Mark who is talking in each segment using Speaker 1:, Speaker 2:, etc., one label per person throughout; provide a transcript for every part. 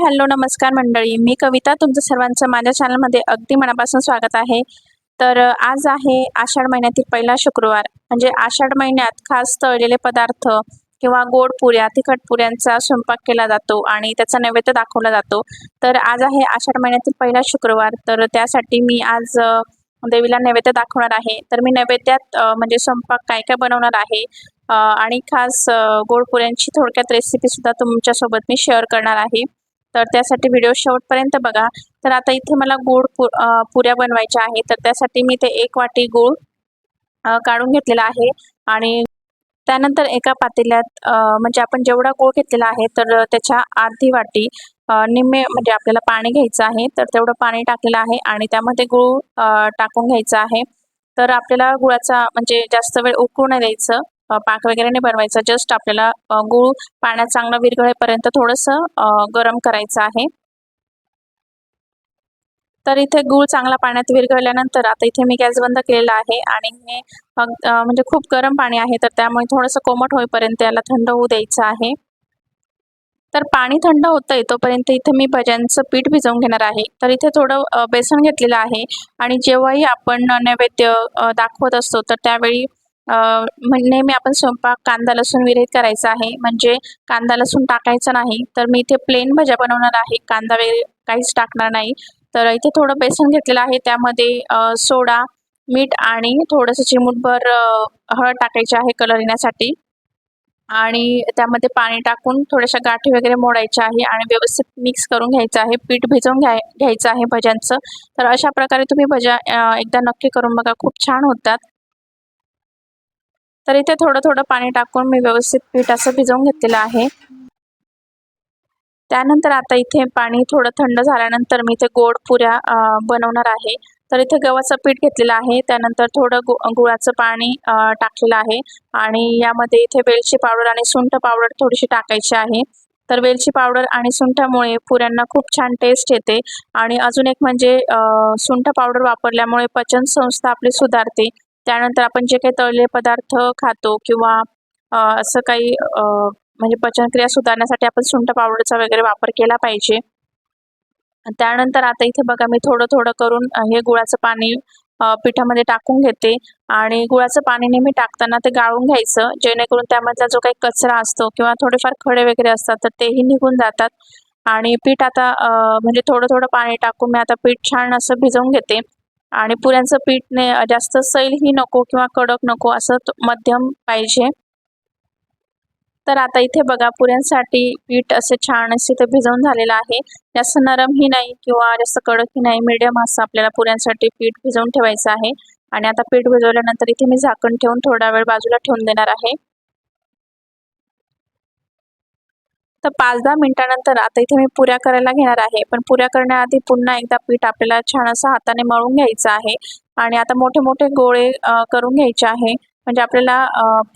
Speaker 1: Hello नमस्कार मंडळी. मी कविता. तुमचं सर्वांचं माझ्या चॅनलमध्ये अगदी मनापासून स्वागत आहे. तर आज आहे आषाढ महिन्यातील पहिला शुक्रवार. म्हणजे आषाढ महिन्यात खास तळलेले पदार्थ किंवा गोड पुऱ्या तिखट पुऱ्यांचा स्वयंपाक केला जातो आणि त्याचा नैवेद्य दाखवला जातो. तर आज आहे आषाढ महिन्यातील पहिला शुक्रवार. तर त्यासाठी मी आज देवीला नैवेद्य दाखवणार आहे. तर मी नैवेद्यात म्हणजे स्वयंपाक काय काय बनवणार आहे आणि खास गोडपुऱ्यांची गोड पुऱ्यांची थोडक्यात रेसिपीसुद्धा तुमच्यासोबत मी शेअर करणार आहे. तर त्यासाठी व्हिडिओ शेवटपर्यंत बघा. तर आता इथे मला गोड पु पुऱ्या बनवायच्या आहेत. तर त्यासाठी मी ते एक वाटी गूळ काढून घेतलेला आहे. आणि त्यानंतर एका पातेल्यात म्हणजे आपण जेवढा गूळ घेतलेला आहे तर त्याच्या अर्धी वाटी निम्मे म्हणजे आपल्याला पाणी घ्यायचं आहे. तर तेवढं पाणी टाकलेलं आहे आणि त्यामध्ये गूळ टाकून घ्यायचं आहे. तर आपल्याला गुळाचा म्हणजे जास्त वेळ उकळू नाही द्यायचं. पाक वगैरे नाही बनवायचा. जस्ट आपल्याला गूळ पाण्यात चांगलं विरघळेपर्यंत थोडंसं गरम करायचं आहे. तर इथे गूळ चांगला पाण्यात विरघळल्यानंतर आता इथे मी गॅस बंद केलेला आहे आणि हे म्हणजे खूप गरम पाणी आहे. तर त्यामुळे थोडंसं कोमट होईपर्यंत याला थंड होऊ द्यायचं आहे. तर पाणी थंड होतंय तोपर्यंत इथे मी भज्यांचं पीठ भिजवून घेणार आहे. तर इथे थोडं बेसन घेतलेलं आहे आणि जेव्हाही आपण नैवेद्य दाखवत असतो तर त्यावेळी नेहमी आपण स्वयंपाक कांदा लसूण विरहित करायचा आहे. म्हणजे कांदा लसूण टाकायचा नाही तर मी इथे प्लेन भज्या बनवणार आहे. कांदा वगैरे काहीच टाकणार नाही. तर इथे थोडं बेसन घेतलेलं आहे. त्यामध्ये सोडा मीठ आणि थोडंसं चिमूटभर हळद टाकायची आहे कलर येण्यासाठी. आणि त्यामध्ये पाणी टाकून थोड्याशा गाठी वगैरे मोडायच्या आहे आणि व्यवस्थित मिक्स करून घ्यायचं आहे. पीठ भिजवून घ्याय घ्यायचं आहे भज्यांचं. तर अशा प्रकारे तुम्ही भज्या एकदा नक्की करून बघा. खूप छान होतात. तर इथे थोडं थोडं पाणी टाकून मी व्यवस्थित पीठ असं भिजवून घेतलेलं आहे. त्यानंतर आता इथे पाणी थोडं थंड झाल्यानंतर मी इथे गोड पुऱ्या बनवणार आहे. तर इथे गव्हाचं पीठ घेतलेलं आहे. त्यानंतर थोडं गु गुळाचं पाणी टाकलेलं आहे. आणि यामध्ये इथे वेलची पावडर आणि सुंठ पावडर थोडीशी टाकायची आहे. तर वेलची पावडर आणि सुंठामुळे पुऱ्यांना खूप छान टेस्ट येते. आणि अजून एक म्हणजे सुंठ पावडर वापरल्यामुळे पचन संस्था आपली सुधारते. त्यानंतर आपण जे काही तळलेले पदार्थ खातो किंवा असं काही म्हणजे पचनक्रिया सुधारण्यासाठी आपण सुंठ पावडरचा वगैरे वापर केला पाहिजे. त्यानंतर आता इथे बघा मी थोडं थोडं करून हे गुळाचं पाणी पिठामध्ये टाकून घेते. आणि गुळाचं पाणी नेहमी टाकताना ते गाळून घ्यायचं. जेणेकरून त्यामधला जो काही कचरा असतो किंवा थोडेफार खडे वगैरे असतात तर तेही निघून जातात. आणि पीठ आता म्हणजे थोडं थोडं पाणी टाकून मी आता पीठ छान असं भिजवून घेते. आणि पुऱ्यांचं पीठने जास्त सैलही नको किंवा कडक नको असं मध्यम पाहिजे. तर आता इथे बघा पुऱ्यांसाठी पीठ असे छान असे ते भिजवून झालेलं आहे. जास्त नरमही नाही किंवा जास्त कडकही नाही. मिडियम असं आपल्याला पुऱ्यांसाठी पीठ भिजवून ठेवायचं आहे. आणि आता पीठ भिजवल्यानंतर इथे मी झाकण ठेवून थोडा वेळ बाजूला ठेवून देणार आहे. तर पाच दहा मिनिटानंतर आता इथे मी पुऱ्या करायला घेणार आहे. पण पुऱ्या करण्याआधी पुन्हा एकदा पीठ आपल्याला छान असं हाताने मळून घ्यायचं आहे. आणि आता मोठे मोठे गोळे करून घ्यायचे आहे. म्हणजे आपल्याला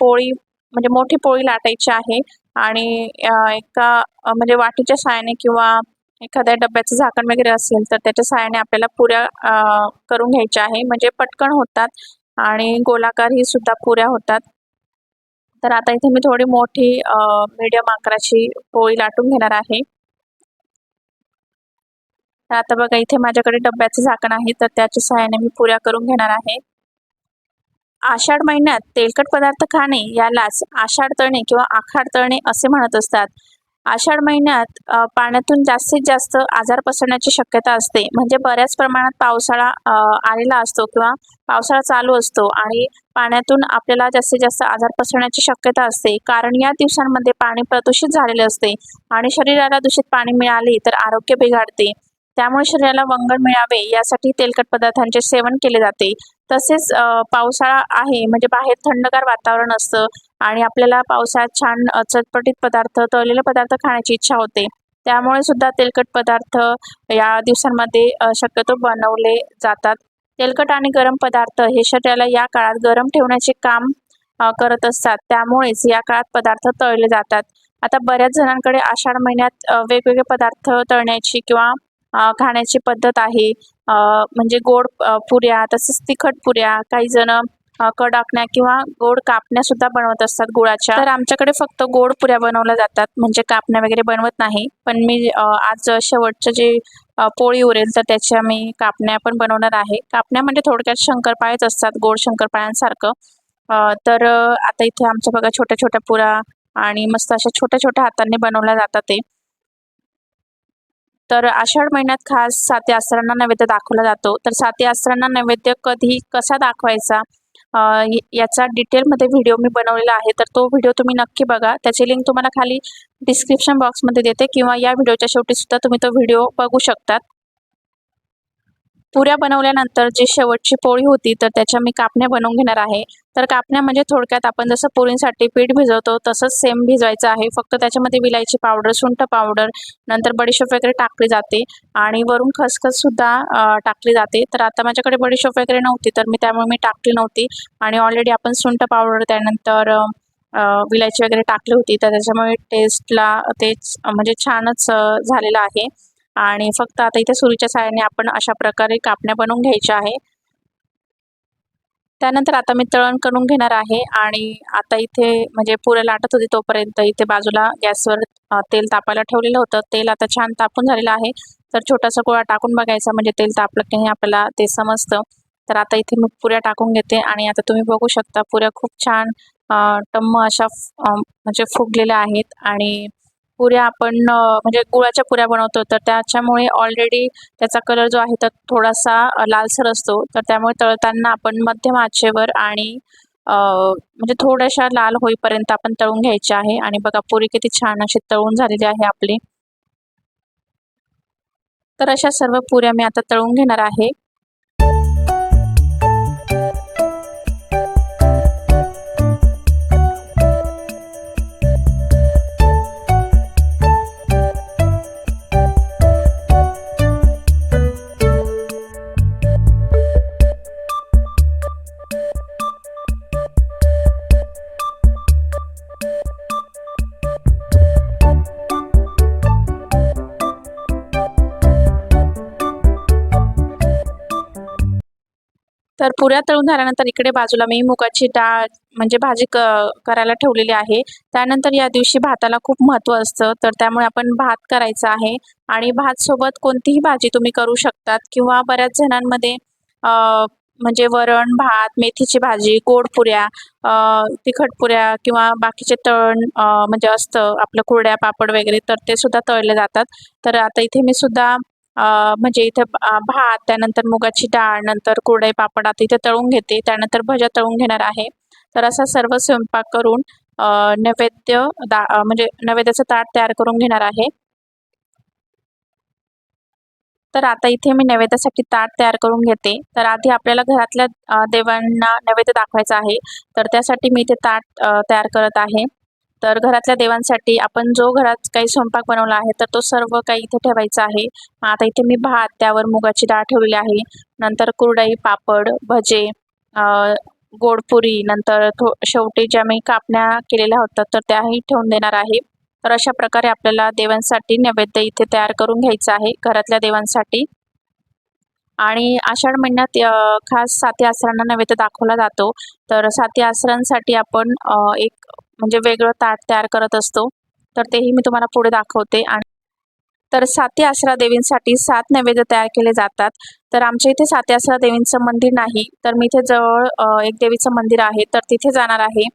Speaker 1: पोळी म्हणजे मोठी पोळी लाटायची आहे. आणि एका म्हणजे वाटीच्या सहाय्याने किंवा एखाद्या डब्याचं झाकण वगैरे असेल तर त्याच्या साहाय्याने आपल्याला पुऱ्या करून घ्यायच्या आहे. म्हणजे पटकन होतात. आणि गोलाकार ही सुद्धा पुऱ्या होतात. तर आता इथे मी थोडी मोठी मीडियम आकाराची पोळी लाटून घेणार आहे. तर आता बघा इथे माझ्याकडे डब्याचं झाकण आहे तर त्याच्या सहाय्याने मी पुऱ्या करून घेणार आहे. आषाढ महिन्यात तेलकट पदार्थ खाणे यालाच आषाढ तळणे किंवा आखाड तळणे असे म्हणत असतात. आषाढ महिन्यात पाण्यातून जास्तीत जास्त आजार पसरण्याची शक्यता असते. म्हणजे बऱ्याच प्रमाणात पावसाळा आलेला असतो किंवा पावसाळा चालू असतो आणि पाण्यातून आपल्याला जास्तीत जास्त आजार पसरण्याची शक्यता असते. कारण या दिवसांमध्ये पाणी प्रदूषित झालेले असते आणि शरीराला दूषित पाणी मिळाले तर आरोग्य बिघाडते. त्यामुळे शरीराला वंगण मिळावे यासाठी तेलकट पदार्थांचे सेवन केले जाते. तसेच पावसाळा आहे म्हणजे बाहेर थंडगार वातावरण असतं आणि आपल्याला पावसाळ्यात छान चटपटीत पदार्थ तळलेले पदार्थ खाण्याची इच्छा होते. त्यामुळे सुद्धा तेलकट पदार्थ या दिवसांमध्ये शक्यतो बनवले जातात. तेलकट आणि गरम पदार्थ हे शरीराला या काळात गरम ठेवण्याचे काम करत असतात. त्यामुळेच या काळात पदार्थ तळले जातात. आता बऱ्याच जणांकडे आषाढ महिन्यात वेगवेगळे पदार्थ तळण्याची किंवा खाण्याची पद्धत आहे. म्हणजे गोड पुऱ्या तसंच तिखट पुऱ्या काही जण कडाकण्या किंवा गोड कापण्या सुद्धा बनवत असतात गुळाच्या. तर आमच्याकडे फक्त गोड पुऱ्या बनवल्या जातात म्हणजे कापण्या वगैरे बनवत नाही. पण मी आज शेवटचं जे पोळी उरेल तर त्याच्या मी कापण्या पण बनवणार आहे. कापण्या म्हणजे थोडक्यात शंकरपाळेच असतात गोड शंकरपाळ्यांसारखं. तर आता इथे आमच्या बघा छोट्या छोट्या पुऱ्या आणि मस्त अशा छोट्या छोट्या हातांनी बनवल्या जातात ते. तर आषाढ महिन्यात खास साते आसरांना नैवेद्य दाखवला जातो. तर साते आसरांना नैवेद्य कधी कसा दाखवायचा याचा डिटेलमध्ये व्हिडिओ मी बनवलेला आहे. तर तो व्हिडिओ तुम्ही नक्की बघा. त्याची लिंक तुम्हाला खाली डिस्क्रिप्शन बॉक्समध्ये देते किंवा या व्हिडिओच्या शेवटी सुद्धा तुम्ही तो व्हिडिओ बघू शकतात. पुऱ्या बनवल्यानंतर जी शेवटची पोळी होती तर त्याच्या मी कापण्या बनवून घेणार आहे. तर कापण्या म्हणजे थोडक्यात आपण जसं पोळींसाठी पीठ भिजवतो तसंच सेम भिजवायचं आहे. फक्त त्याच्यामध्ये विलायची पावडर सुंठ पावडर नंतर बडीशोप वगैरे टाकली जाते आणि वरून खसखससुद्धा टाकली जाते. तर आता माझ्याकडे बडीशोप वगैरे नव्हती तर मी त्यामुळे मी टाकली नव्हती आणि ऑलरेडी आपण सुंठ पावडर त्यानंतर विलायची वगैरे टाकली होती तर त्याच्यामुळे टेस्टला तेच म्हणजे छानच झालेलं आहे. आणि फक्त आता इथे सुरीच्या साह्याने आपण अशा प्रकारे कापण्या बनवून घ्यायच्या आहे. त्यानंतर आता मी तळण करून घेणार आहे आणि आता इथे म्हणजे पुऱ्या लाटत होती तोपर्यंत इथे बाजूला गॅसवर तेल तापायला ठेवलेलं होतं. तेल आता छान तापून झालेलं आहे. तर छोटासा गोळा टाकून बघायचा म्हणजे तेल तापलं की नाही आपल्याला ते समजतं. तर आता इथे मी पुऱ्या टाकून घेते आणि आता तुम्ही बघू शकता पुऱ्या खूप छान टम्म अशा म्हणजे फुगलेल्या आहेत आणि पुऱ्या आपण म्हणजे गुळाच्या पुऱ्या बनवतो तर त्याच्यामुळे ऑलरेडी त्याचा कलर जो आहे तर थोडासा लालसर असतो. तर त्यामुळे तळताना आपण मध्यम आचेवर आणि म्हणजे थोड्याशा लाल होईपर्यंत आपण तळून घ्यायचे आहे. आणि बघा पुरी किती छान अशी तळून झालेली आहे आपली. तर अशा सर्व पुऱ्या मी आता तळून घेणार आहे. तर पुऱ्या तळून झाल्यानंतर इकडे बाजूला मी मुगाची डाळ म्हणजे भाजी क करायला ठेवलेली आहे. त्यानंतर या दिवशी भाताला खूप महत्त्व असतं. तर त्यामुळे आपण भात करायचा आहे. आणि भातसोबत कोणतीही भाजी तुम्ही करू शकतात किंवा बऱ्याच जणांमध्ये म्हणजे वरण भात मेथीची भाजी गोड पुऱ्या तिखट पुऱ्या किंवा बाकीचे तळण म्हणजे असतं आपलं कुरड्या पापड वगैरे तर ते सुद्धा तळले जातात. तर आता इथे मी सुद्धा म्हणजे इथे भात त्यानंतर मुगाची डाळ नंतर कुरडई पापड आता इथे तळून घेते त्यानंतर भज्या तळून घेणार आहे. तर असा सर्व स्वयंपाक करून नैवेद्य दा म्हणजे नैवेद्याचं ताट तयार करून घेणार आहे. तर आता इथे मी नैवेद्यासाठी ताट तयार करून घेते. तर आधी आपल्याला घरातल्या देवांना नैवेद्य दाखवायचा आहे. तर त्यासाठी मी इथे ताट तयार करत आहे. तर घरातल्या देवांसाठी आपण जो घरात काही स्वयंपाक बनवला आहे तर तो सर्व काही इथे ठेवायचा आहे. आता इथे मी भात त्यावर मुगाची डाळ ठेवलेली आहे. नंतर कुरडई पापड भजे गोडपुरी नंतर थो शेवटी ज्या मी कापण्या केलेल्या होत्या तर त्याही ठेवून देणार आहे. तर अशा प्रकारे आपल्याला देवांसाठी नैवेद्य इथे तयार करून घ्यायचं आहे घरातल्या देवांसाठी. आणि आषाढ महिन्यात खास साती आसरांना नैवेद्य दाखवला जातो. तर साती आसरांसाठी आपण एक म्हणजे वेगळं ताट तयार करत असतो. तर तेही मी तुम्हाला पुढे दाखवते. आणि तर साती आसरा देवींसाठी सात नैवेद्य तयार केले जातात. तर आमच्या इथे साती आसरा देवींचं मंदिर नाही. तर मी इथे जवळ एक देवीचं मंदिर आहे. तर तिथे जाणार आहे.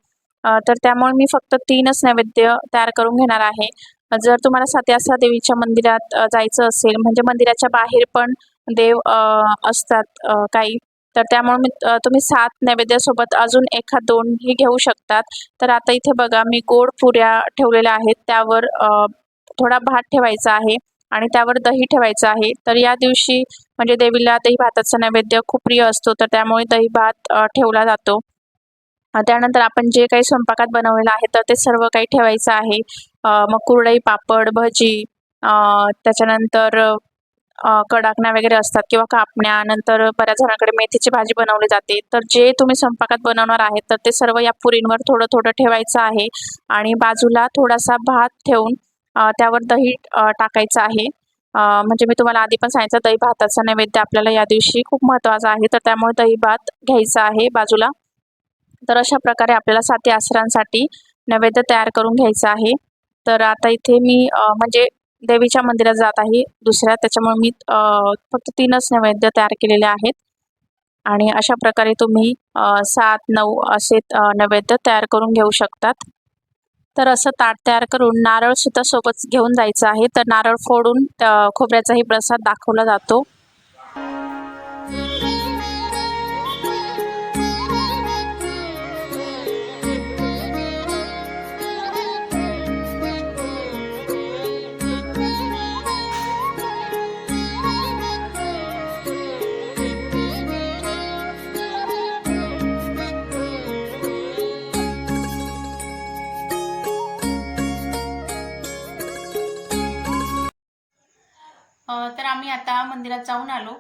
Speaker 1: तर त्यामुळे मी फक्त तीनच नैवेद्य तयार करून घेणार आहे. जर तुम्हाला साती आसरा देवीच्या मंदिरात जायचं असेल म्हणजे मंदिराच्या बाहेर पण देव असतात काही. तर त्यामुळे मी तुम्ही सात नैवेद्यासोबत अजून एखाद दोनही घेऊ शकतात. तर आता इथे बघा मी गोड पुऱ्या ठेवलेल्या आहेत. त्यावर थोडा भात ठेवायचा आहे आणि त्यावर दही ठेवायचं आहे. तर या दिवशी म्हणजे देवीला दही भाताचा नैवेद्य खूप प्रिय असतो. तर त्यामुळे दही भात ठेवला जातो. त्यानंतर आपण जे काही स्वयंपाकात बनवलेलं आहे तर ते सर्व काही ठेवायचं आहे. मग कुरडई पापड भजी त्याच्यानंतर कडाकण्या वगैरे असतात किंवा कापण्या नंतर बऱ्याच जणांकडे मेथीची भाजी बनवली जाते. तर जे तुम्ही स्वयंपाकात बनवणार आहेत तर ते सर्व या पुरींवर थोडं थोडं ठेवायचं आहे आणि बाजूला थोडासा भात ठेवून त्यावर दही टाकायचं आहे. म्हणजे मी तुम्हाला आधी पण सांगितलं दही भाताचा नैवेद्य आपल्याला या दिवशी खूप महत्त्वाचा आहे. तर त्यामुळे दही भात घ्यायचा आहे बाजूला. तर अशा प्रकारे आपल्याला साती आसरांसाठी नैवेद्य तयार करून घ्यायचं आहे. तर आता इथे मी म्हणजे देवीच्या मंदिरात जात आहे. दुसऱ्या त्याच्यामुळे मी फक्त तीनच नैवेद्य तयार केलेले आहेत. आणि अशा प्रकारे तुम्ही सात नऊ असे नैवेद्य तयार करून घेऊ शकतात. तर असं ताट तयार करून नारळ सुद्धा सोबत घेऊन जायचं आहे. तर नारळ फोडून खोबऱ्याचाही प्रसाद दाखवला जातो.
Speaker 2: आम्ही आता मंदिरात जाऊन आलो.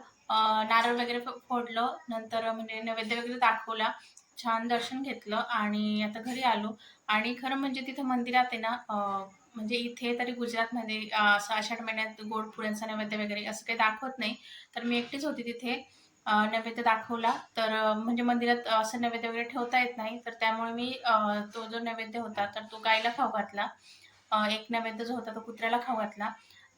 Speaker 2: नारळ वगैरे फोडलं. नंतर म्हणजे नैवेद्य वगैरे दाखवला. छान दर्शन घेतलं आणि आता घरी आलो. आणि खरं म्हणजे तिथं मंदिरात आहे ना म्हणजे इथे तरी गुजरातमध्ये असं आषाढ महिन्यात गोड पुऱ्यांचा नैवेद्य वगैरे असं काही दाखवत नाही. तर मी एकटीच होती तिथे. नैवेद्य दाखवला. तर म्हणजे मंदिरात असं नैवेद्य वगैरे ठेवता येत नाही. तर त्यामुळे मी तो जो नैवेद्य होता तर तो गायला खाऊ घातला. एक नैवेद्य जो होता तो कुत्र्याला खाऊ घातला.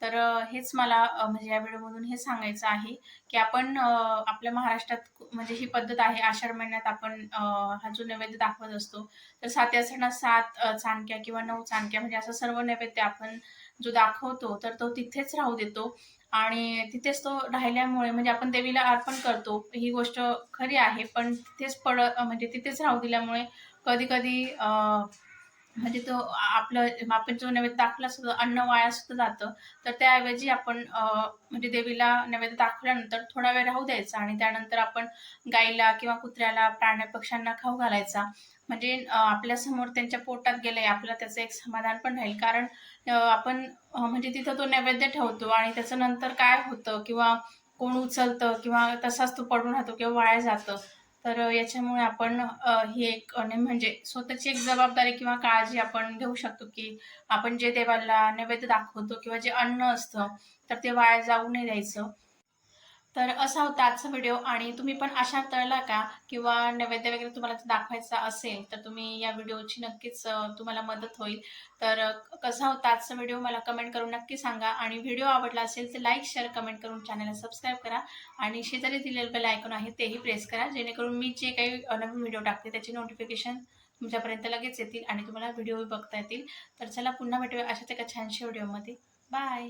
Speaker 2: तर हेच मला म्हणजे या व्हिडिओमधून हे सांगायचं आहे की आपण आपल्या महाराष्ट्रात म्हणजे ही पद्धत आहे आषाढ महिन्यात आपण हा जो नैवेद्य दाखवत असतो तर सात सणात सात चाणक्या किंवा नऊ चाणक्या म्हणजे असं सर्व नैवेद्य आपण जो दाखवतो तर तो तिथेच राहू देतो. आणि तिथेच तो राहिल्यामुळे म्हणजे आपण देवीला अर्पण करतो ही गोष्ट खरी आहे पण तिथेच पड म्हणजे तिथेच राहू दिल्यामुळे कधी कधी म्हणजे तो आपलं आपण जो नैवेद्य दाखवला सुद्धा अन्न वाया सुद्धा जातं. तर त्याऐवजी आपण म्हणजे देवीला नैवेद्य दाखवल्यानंतर थोडा वेळ राहू द्यायचा आणि त्यानंतर आपण गाईला किंवा कुत्र्याला प्राण्या पक्ष्यांना खाऊ घालायचा. म्हणजे आपल्या आपल्यासमोर त्यांच्या पोटात गेलंय आपल्याला त्याचं एक समाधान पण राहील. कारण आपण म्हणजे तिथं तो नैवेद्य ठेवतो आणि त्याचं नंतर काय होतं किंवा कोण उचलतं किंवा तसाच तो पडून राहतो किंवा वाया जातं तर याच्यामुळे आपण ही एक म्हणजे स्वतःची एक जबाबदारी किंवा काळजी आपण घेऊ शकतो की आपण जे देवाला नैवेद्य दाखवतो किंवा जे अन्न असतं तर ते वाया जाऊ नाही द्यायचं. तर असा होता आजचा व्हिडिओ आणि तुम्ही पण अशा तळला का? किंवा नैवेद्य वगैरे तुम्हाला दाखवायचा असेल तर तुम्ही या व्हिडिओची नक्कीच तुम्हाला मदत होईल. तर कसा होता आजचा व्हिडिओ मला कमेंट करून नक्की सांगा. आणि व्हिडिओ आवडला असेल तर लाईक शेअर कमेंट करून चॅनलला सबस्क्राईब करा. आणि शेजारी दिलेलं बेल ऐकून आहे तेही प्रेस करा. जेणेकरून मी जे काही नवीन व्हिडिओ टाकते त्याची नोटिफिकेशन तुमच्यापर्यंत लगेच येतील आणि तुम्हाला व्हिडिओ बघता येतील. तर चला पुन्हा भेटूया अशाच एका छानशा व्हिडिओमध्ये बाय